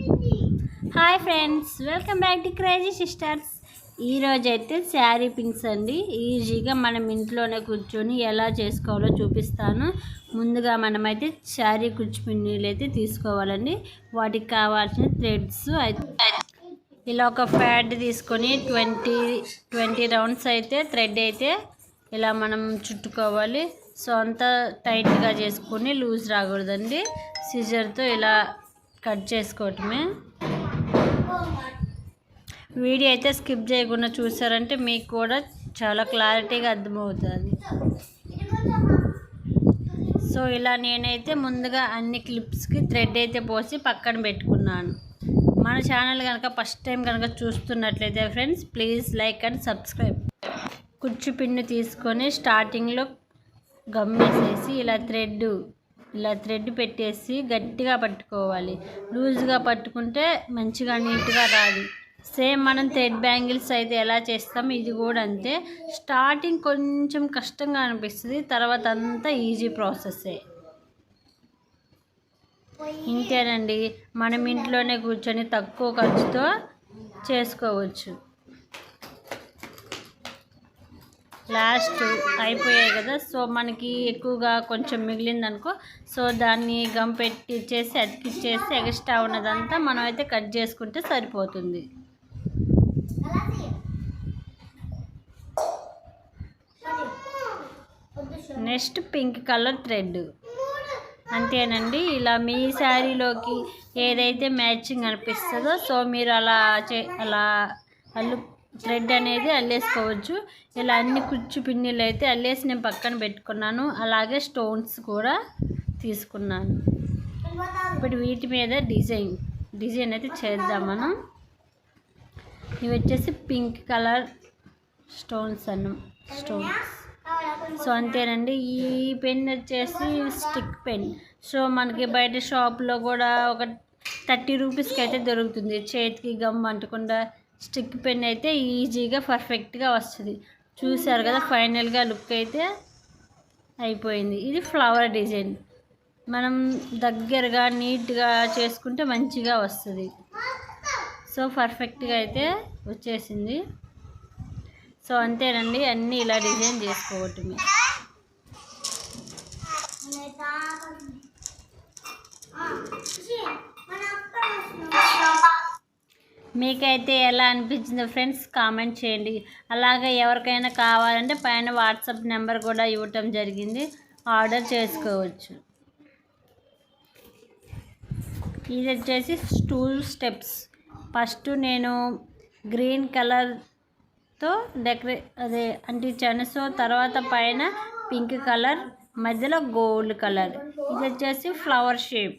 Hi friends welcome back to crazy sisters. ఈరోజైతే sari pinks అండి. ఈజీగా మనం ఇంట్లోనే కూర్చొని ఎలా చేసుకోవాలో చూపిస్తాను. ముందుగా మనమైతే శారీ కుచ్చిపిన్నీలు అయితే తీసుకోవాలండి. వాటికి కావాల్సిన థ్రెడ్స్ అయితే ఇలా ఒక ప్యాడ్ తీసుకొని ట్వంటీ ట్వంటీ రౌండ్స్ అయితే థ్రెడ్ అయితే ఇలా మనం చుట్టుకోవాలి. సో అంతా టైట్గా చేసుకొని లూజ్ రాకూడదండి. సిజర్తో ఇలా కట్ చేసుకోవటమే. వీడియో అయితే స్కిప్ చేయకుండా చూసారంటే మీకు కూడా చాలా క్లారిటీగా అర్థమవుతుంది. సో ఇలా నేనైతే ముందుగా అన్ని క్లిప్స్కి థ్రెడ్ అయితే పోసి పక్కన పెట్టుకున్నాను. మన ఛానల్ కనుక ఫస్ట్ టైం కనుక చూస్తున్నట్లయితే friends please like and subscribe. కుచ్చు పిన్ను తీసుకొని స్టార్టింగ్లో గమ్మేసేసి ఇలా థ్రెడ్ ఇలా థ్రెడ్ పెట్టేసి గట్టిగా పట్టుకోవాలి. లూజ్గా పట్టుకుంటే మంచిగా నీట్గా రాదు. సేమ్ మనం థ్రెడ్ బ్యాంగిల్స్ అయితే ఎలా చేస్తాం ఇది కూడా అంతే. స్టార్టింగ్ కొంచెం కష్టంగా అనిపిస్తుంది తర్వాత అంతా ఈజీ ప్రాసెస్సే. ఇంతేనండి. మనం ఇంట్లోనే కూర్చొని తక్కువ ఖర్చుతో చేసుకోవచ్చు. లాస్ట్ అయిపోయాయి కదా. సో మనకి ఎక్కువగా కొంచెం మిగిలిందనుకో సో దాన్ని గమ్ పెట్టి చేసి అతికిచ్చేసి ఎక్స్ట్రా ఉన్నదంతా మనం అయితే కట్ చేసుకుంటే సరిపోతుంది. Next pink colour thread. అంతేనండి. ఇలా మీ శారీలోకి ఏదైతే మ్యాచింగ్ అనిపిస్తుందో సో మీరు అలా చే అలా అల్లు థ్రెడ్ అనేది అల్లేసుకోవచ్చు. ఇలా అన్ని కుచ్చు పిన్నిలు అయితే అల్లేసి నేను పక్కన పెట్టుకున్నాను. అలాగే స్టోన్స్ కూడా తీసుకున్నాను. ఇప్పుడు వీటి మీద డిజైన్ డిజైన్ అయితే చేద్దాం మనం. ఇవి వచ్చేసి పింక్ కలర్ స్టోన్స్ అన్న స్టోన్స్ సో అంతేనండి. ఈ పెన్ వచ్చేసి స్టిక్ పెన్. సో మనకి బయట షాప్లో కూడా ఒక థర్టీ రూపీస్కి అయితే దొరుకుతుంది. చేతికి గమ్ అంటకుండా స్టిక్ పెన్ అయితే ఈజీగా పర్ఫెక్ట్గా వస్తుంది. చూసారు కదా ఫైనల్గా లుక్ అయితే అయిపోయింది. ఇది ఫ్లవర్ డిజైన్. మనం దగ్గరగా నీట్గా చేసుకుంటే మంచిగా వస్తుంది. సో పర్ఫెక్ట్గా అయితే వచ్చేసింది. సో అంతేనండి. అన్నీ ఇలా డిజైన్ చేసుకోవటమే. మీకైతే ఎలా అనిపించిందో ఫ్రెండ్స్ కామెంట్ చేయండి. అలాగే ఎవరికైనా కావాలంటే పైన వాట్సాప్ నెంబర్ కూడా ఇవ్వటం జరిగింది. ఆర్డర్ చేసుకోవచ్చు. ఇది వచ్చేసి స్టూల్ స్టెప్స్. ఫస్ట్ నేను గ్రీన్ కలర్తో డెకరే అదే అంటించాను. సో తర్వాత పైన పింక్ కలర్ మధ్యలో గోల్డ్ కలర్. ఇది వచ్చేసి ఫ్లవర్ షేప్.